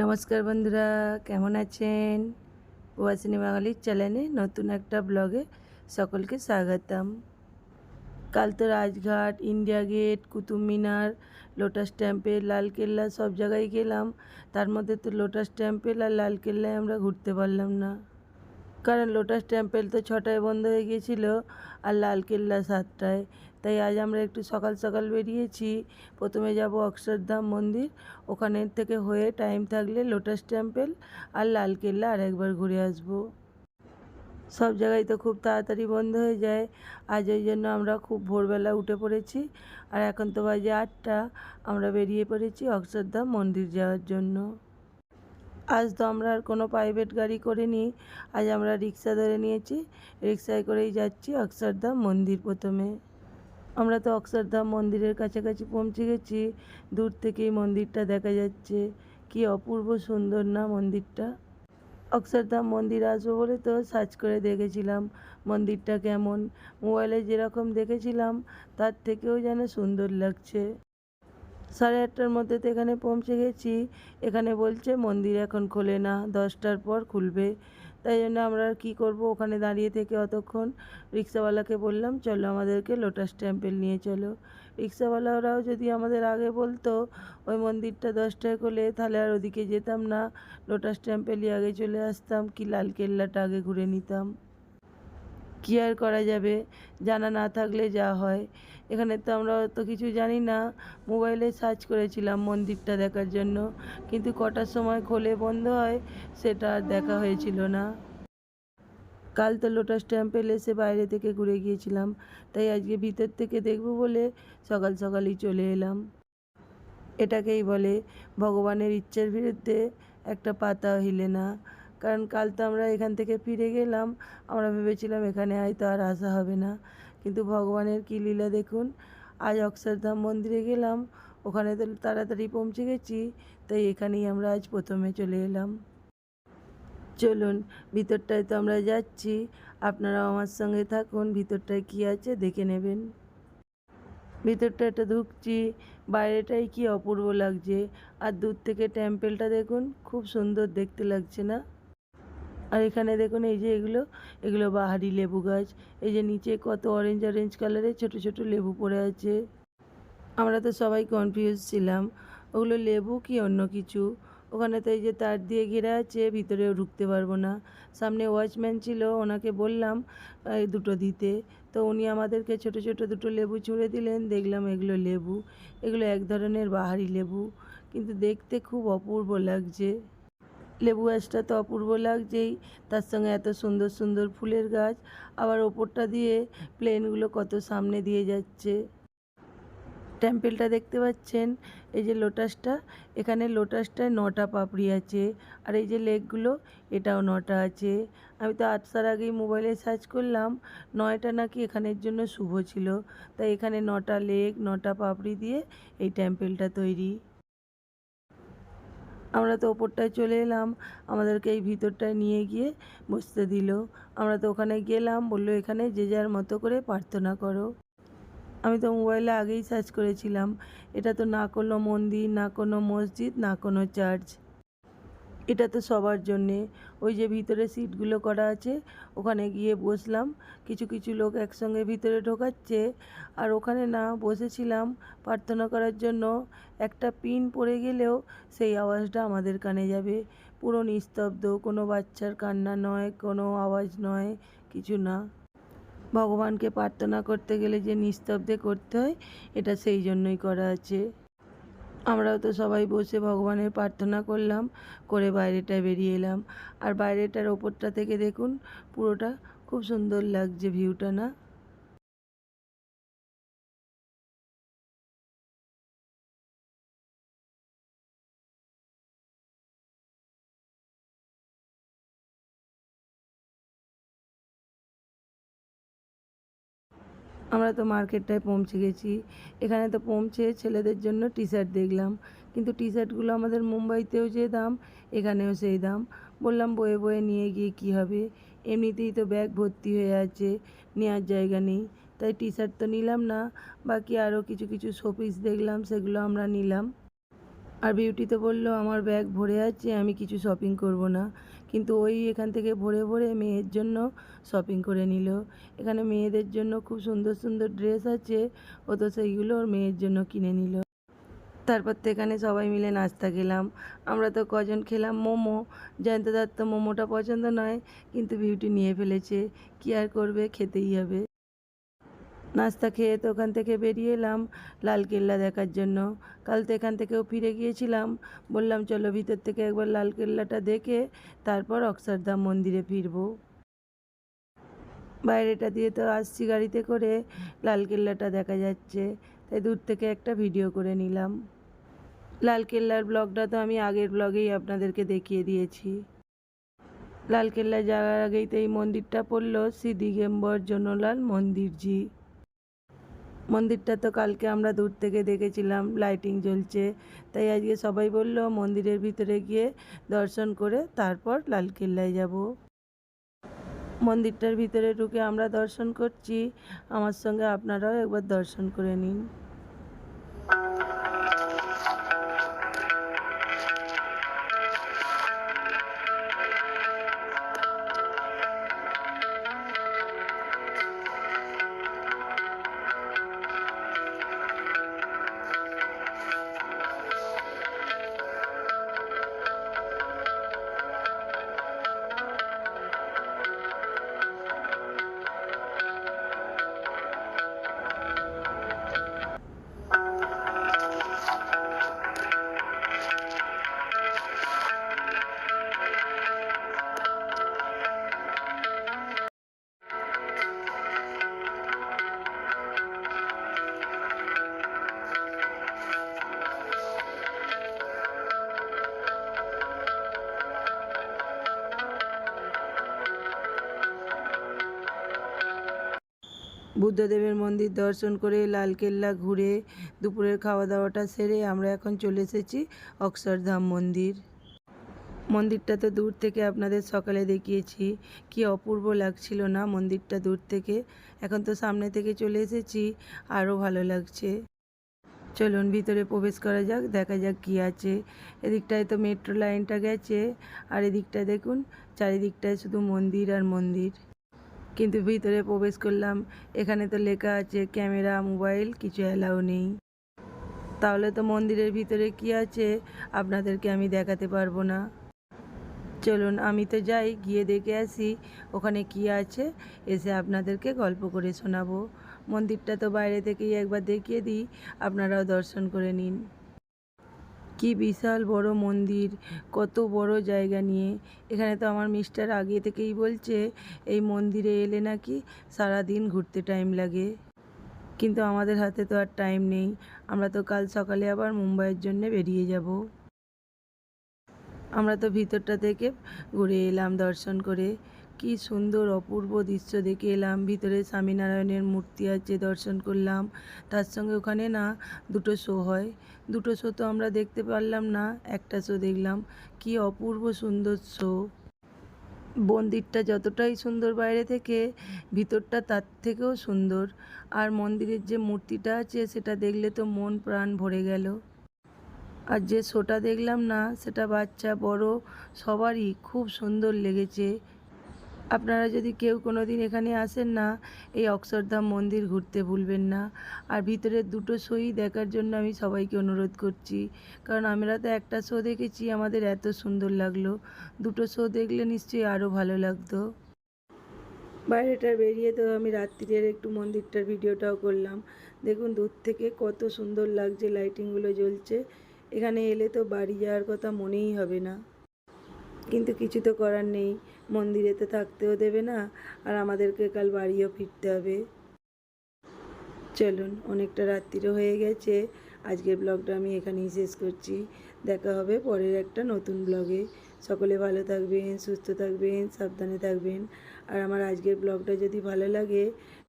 নমস্কার বন্ধুরা, কেমন আছেন? প্রবাসিনী বাঙালির চ্যানেলে নতুন একটা ব্লগে সকলকে স্বাগতম। কাল তো Rajghat, India gate, Qutub Minar, lotus temple, Lalkella সব জায়গায় গেলাম। তার মধ্যে তো লোটাস টেম্পেল আর লালকেল্লায় আমরা ঘুরতে পারলাম না। কারণ লোটাস টেম্পেল তো ছটায় বন্ধ হয়ে গিয়েছিল আর লালকেল্লা সাতটায়। তাই আজ আমরা একটু সকাল সকাল বেরিয়েছি। প্রথমে যাব অক্ষরধাম মন্দির। ওখানের থেকে হয়ে টাইম থাকলে লোটাস টেম্পেল আর লালকেল্লা আর একবার ঘুরে আসব। সব জায়গায় তো খুব তাড়াতাড়ি বন্ধ হয়ে যায়। আজ ওই জন্য আমরা খুব ভোরবেলা উঠে পড়েছি। আর এখন তো বাজে আটটা। আমরা বেরিয়ে পড়েছি অক্ষরধাম মন্দির যাওয়ার জন্য। আজ তো আমরা আর কোনো প্রাইভেট গাড়ি করে করিনি। আজ আমরা রিক্সা ধরে নিয়েছি। রিক্সায় করেই যাচ্ছি অক্ষরধাম মন্দির প্রথমে। আমরা তো অক্ষরধাম মন্দিরের কাছাকাছি পৌঁছে গেছি। দূর থেকেই মন্দিরটা দেখা যাচ্ছে। কি অপূর্ব সুন্দর না মন্দিরটা। অক্ষরধাম মন্দির আসব বলে তো সার্চ করে দেখেছিলাম মন্দিরটা কেমন। মোবাইলে যেরকম দেখেছিলাম, তার থেকেও যেন সুন্দর লাগছে। সাড়ে আটটার মধ্যে তো এখানে পৌঁছে গেছি। এখানে বলছে, মন্দির এখন খোলে না, দশটার পর খুলবে। তাই জন্য আমরা কী করব? ওখানে দাঁড়িয়ে থেকে অতক্ষণ রিক্সাওয়ালাকে বললাম, চলো আমাদেরকে লোটাস টেম্পেল নিয়ে চলো। রিক্সাওয়ালারাও যদি আমাদের আগে বলতো, ওই মন্দিরটা দশটায় খোলে, তাহলে আর ওদিকে যেতাম না। লোটাস টেম্পেলই আগে চলে আসতাম, কি লালকেল্লাটা আগে ঘুরে নিতাম। কী আর করা যাবে, জানা না থাকলে যা হয়। এখানে তো আমরা অত কিছু জানি না। মোবাইলে সার্চ করেছিলাম মন্দিরটা দেখার জন্য, কিন্তু কটার সময় খোলে বন্ধ হয়, সেটা আর দেখা হয়েছিল না। কাল তো লোটাস টেম্পেল এসে বাইরে থেকে ঘুরে গিয়েছিলাম, তাই আজকে ভিতর থেকে দেখব বলে সকাল সকালই চলে এলাম। এটাকেই বলে, ভগবানের ইচ্ছার বিরুদ্ধে একটা পাতা হিলে না। কারণ কাল তো আমরা এখান থেকে ফিরে গেলাম। আমরা ভেবেছিলাম এখানে হয়তো আর আসা হবে না। কিন্তু ভগবানের কী লীলা দেখুন, আজ অক্ষরধাম মন্দিরে গেলাম, ওখানে তো তাড়াতাড়ি পৌঁছে গেছি, তাই এখানেই আমরা আজ প্রথমে চলে এলাম। চলুন, ভিতরটায় তো আমরা যাচ্ছি, আপনারাও আমার সঙ্গে থাকুন, ভিতরটায় কী আছে দেখে নেবেন। ভিতরটা একটা ঢুকছি বাইরেটাই কি অপূর্ব লাগছে, আর দূর থেকে টেম্পেলটা দেখুন, খুব সুন্দর দেখতে লাগছে না? আর এখানে দেখুন এই যে এগুলো এগুলো বাহারি লেবু গাছ। এই যে নিচে কত অরেঞ্জ অরেঞ্জ কালারের ছোট ছোট লেবু পড়ে আছে। আমরা তো সবাই কনফিউজ ছিলাম। ওগুলো লেবু কি অন্য কিছু? ওখানে তো এই যে তার দিয়ে ঘেরা আছে, ভিতরেও ঢুকতে পারব না। সামনে ওয়াচম্যান ছিল, ওনাকে বললাম, এই দুটো দিতে। তো উনি আমাদেরকে ছোট ছোট দুটো লেবু ছুঁড়ে দিলেন, দেখলাম এগুলো লেবু। এগুলো এক ধরনের বাহারি লেবু। কিন্তু দেখতে খুব অপূর্ব লাগছে। লেবু গাছটা তো অপূর্ব লাগছেই। তার সঙ্গে এত সুন্দর সুন্দর ফুলের গাছ। আবার ওপরটা দিয়ে প্লেনগুলো কত সামনে দিয়ে যাচ্ছে। টেম্পেলটা দেখতে পাচ্ছেন? এই যে লোটাসটা। এখানে লোটাসটায় নটা পাপড়ি আছে। আর এই যে লেকগুলো, এটাও নটা আছে। আমি তো আসার আগেই মোবাইলে সার্চ করলাম, নয়টা নাকি এখানের জন্য শুভ ছিল। তাই এখানে নটা লেক, নটা পাপড়ি দিয়ে এই টেম্পেলটা তৈরি। আমরা তো ওপরটায় চলে এলাম, আমাদেরকে এই ভিতরটায় নিয়ে গিয়ে বসতে দিল। আমরা তো ওখানে গেলাম, বলল, এখানে যে যার মতো করে প্রার্থনা করো। আমি তো মোবাইলে আগেই সার্চ করেছিলাম, এটা তো না কোনো মন্দির, না কোনো মসজিদ, না কোনো চার্চ। এটা তো সবার জন্যে। ওই যে ভিতরে সিটগুলো করা আছে, ওখানে গিয়ে বসলাম। কিছু কিছু লোক একসঙ্গে ভিতরে ঢোকাচ্ছে। আর ওখানে না বসেছিলাম প্রার্থনা করার জন্য। একটা পিন পড়ে গেলেও সেই আওয়াজটা আমাদের কানে যাবে। পুরো নিস্তব্ধ, কোনো বাচ্চার কান্না নয়, কোনো আওয়াজ নয়, কিছু না। ভগবানকে প্রার্থনা করতে গেলে যে নিস্তব্ধে করতে হয়, এটা সেই জন্যই করা আছে। আমরাও তো সবাই বসে ভগবানের প্রার্থনা করলাম, করে বাইরেটা বেরিয়ে এলাম। আর বাইরেটার ওপরটা থেকে দেখুন, পুরোটা খুব সুন্দর লাগছে ভিউটা না? আমরা তো মার্কেটটায় পৌঁছে গেছি। এখানে তো পৌঁছে ছেলেদের জন্য টি শার্ট দেখলাম। কিন্তু টি শার্টগুলো আমাদের মুম্বাইতেও যে দাম, এখানেও সেই দাম। বললাম, বয়ে বয়ে নিয়ে গিয়ে কী হবে? এমনিতেই তো ব্যাগ ভর্তি হয়ে আছে নেওয়ার জায়গা নেই। তাই টি শার্ট তো নিলাম না। বাকি আরও কিছু কিছু শোপিস দেখলাম, সেগুলো আমরা নিলাম। আর বিউটি তো বলল, আমার ব্যাগ ভরে আছে, আমি কিছু শপিং করব না। কিন্তু ওই এখান থেকে ভরে ভরে মেয়ের জন্য শপিং করে নিল। এখানে মেয়েদের জন্য খুব সুন্দর সুন্দর ড্রেস আছে ও তো সেইগুলো ওর মেয়ের জন্য কিনে নিল। তারপর তো এখানে সবাই মিলে নাস্তা খেলাম। আমরা তো কজন খেলাম মোমো। জয়ন্ত দত্ত তো মোমোটা পছন্দ নয়, কিন্তু বিউটি নিয়ে ফেলেছে। কি আর করবে, খেতেই হবে। নাস্তা খেয়ে তো ওখান থেকে বেরিয়ে এলাম লালকেল্লা দেখার জন্য। কাল তো এখান থেকেও ফিরে গিয়েছিলাম। বললাম, চলো ভিতর থেকে একবার লালকেল্লাটা দেখে তারপর অক্ষরধাম মন্দিরে ফিরবো। বাইরেটা দিয়ে তো আসছি গাড়িতে করে লালকেল্লাটা দেখা যাচ্ছে। তাই দূর থেকে একটা ভিডিও করে নিলাম। লালকেল্লার ব্লগটা তো আমি আগের ব্লগেই আপনাদেরকে দেখিয়ে দিয়েছি। লালকেল্লা যাওয়ার আগেই তো এই মন্দিরটা পড়ল শ্রী দিগম্বর জনলাল মন্দিরজি। মন্দিরটা তো কালকে আমরা দূর থেকে দেখেছিলাম লাইটিং জ্বলছে। তাই আজকে সবাই বলল মন্দিরের ভিতরে গিয়ে দর্শন করে তারপর লালকেল্লায় যাব। মন্দিরটার ভিতরে ঢুকে আমরা দর্শন করছি। আমার সঙ্গে আপনারাও একবার দর্শন করে নিন। বুদ্ধদেবের মন্দির দর্শন করে লালকেল্লা ঘুরে দুপুরের খাওয়া দাওয়াটা সেরে আমরা এখন চলে এসেছি অক্ষরধাম মন্দির। মন্দিরটা তো দূর থেকে আপনাদের সকালে দেখিয়েছি। কি অপূর্ব লাগছিল না মন্দিরটা দূর থেকে? এখন তো সামনে থেকে চলে এসেছি, আরও ভালো লাগছে। চলুন ভিতরে প্রবেশ করা যাক, দেখা যাক কি আছে। এদিকটায় তো মেট্রো লাইনটা গেছে, আর এদিকটায় দেখুন, চারিদিকটায় শুধু মন্দির আর মন্দির। কিন্তু ভিতরে প্রবেশ করলাম। এখানে তো লেখা আছে, ক্যামেরা, মোবাইল, কিছু অ্যালাউ নেই। তাহলে তো মন্দিরের ভিতরে কি আছে? আপনাদেরকে আমি দেখাতে পারব না। চলুন, আমি তো যাই, গিয়ে দেখে আসি ওখানে কি আছে। এসে আপনাদেরকে গল্প করে শোনাবো। মন্দিরটা তো বাইরে থেকেই একবার দেখিয়ে দিই। আপনারাও দর্শন করে নিন। কি বিশাল বড় মন্দির, কত বড় জায়গা নিয়ে। এখানে তো আমার মিস্টার আগে থেকেই বলছে, এই মন্দিরে এলে নাকি সারা দিন ঘুরতে টাইম লাগে। কিন্তু আমাদের হাতে তো আর টাইম নেই। আমরা তো কাল সকালে আবার মুম্বাইয়ের জন্য বেরিয়ে যাব। আমরা তো ভিতরটা থেকে ঘুরে এলাম দর্শন করে। কি সুন্দর অপূর্ব দৃশ্য দেখে এলাম। ভিতরে স্বামীনারায়ণের মূর্তি আছে, দর্শন করলাম। তার সঙ্গে ওখানে না দুটো শো হয়। দুটো শো তো আমরা দেখতে পারলাম না, একটা শো দেখলাম। কি অপূর্ব সুন্দর শো। মন্দিরটা যতটাই সুন্দর বাইরে থেকে, ভিতরটা তার থেকেও সুন্দর। আর মন্দিরের যে মূর্তিটা আছে, সেটা দেখলে তো মন প্রাণ ভরে গেল। আর যে শোটা দেখলাম না, সেটা বাচ্চা, বড়, সবারই খুব সুন্দর লেগেছে। আপনারা যদি কেউ কোনো দিন এখানে আসেন না, এই অক্ষরধাম মন্দির ঘুরতে ভুলবেন না। আর ভিতরের দুটো শোই দেখার জন্য আমি সবাইকে অনুরোধ করছি। কারণ আমরা তো একটা শো দেখেছি, আমাদের এত সুন্দর লাগল। দুটো শো দেখলে নিশ্চয়ই আরও ভালো লাগতো। বাইরেটা বেরিয়ে তো আমি রাত্রির একটু মন্দিরটার ভিডিওটাও করলাম। দেখুন, দূর থেকে কত সুন্দর লাগছে, লাইটিংগুলো জ্বলছে। এখানে এলে তো বাড়ি যাওয়ার কথা মনেই হবে না। কিন্তু কিছু তো করার নেই। মন্দিরে তো থাকতেও দেবে না, আর আমাদেরকে কাল বাড়িও ফিরতে হবে। চলুন, অনেকটা রাত্রিরও হয়ে গেছে। আজকের ব্লগটা আমি এখানেই শেষ করছি। দেখা হবে পরের একটা নতুন ব্লগে। সকলে ভালো থাকবেন, সুস্থ থাকবেন, সাবধানে থাকবেন। আর আমার আজকের ব্লগটা যদি ভালো লাগে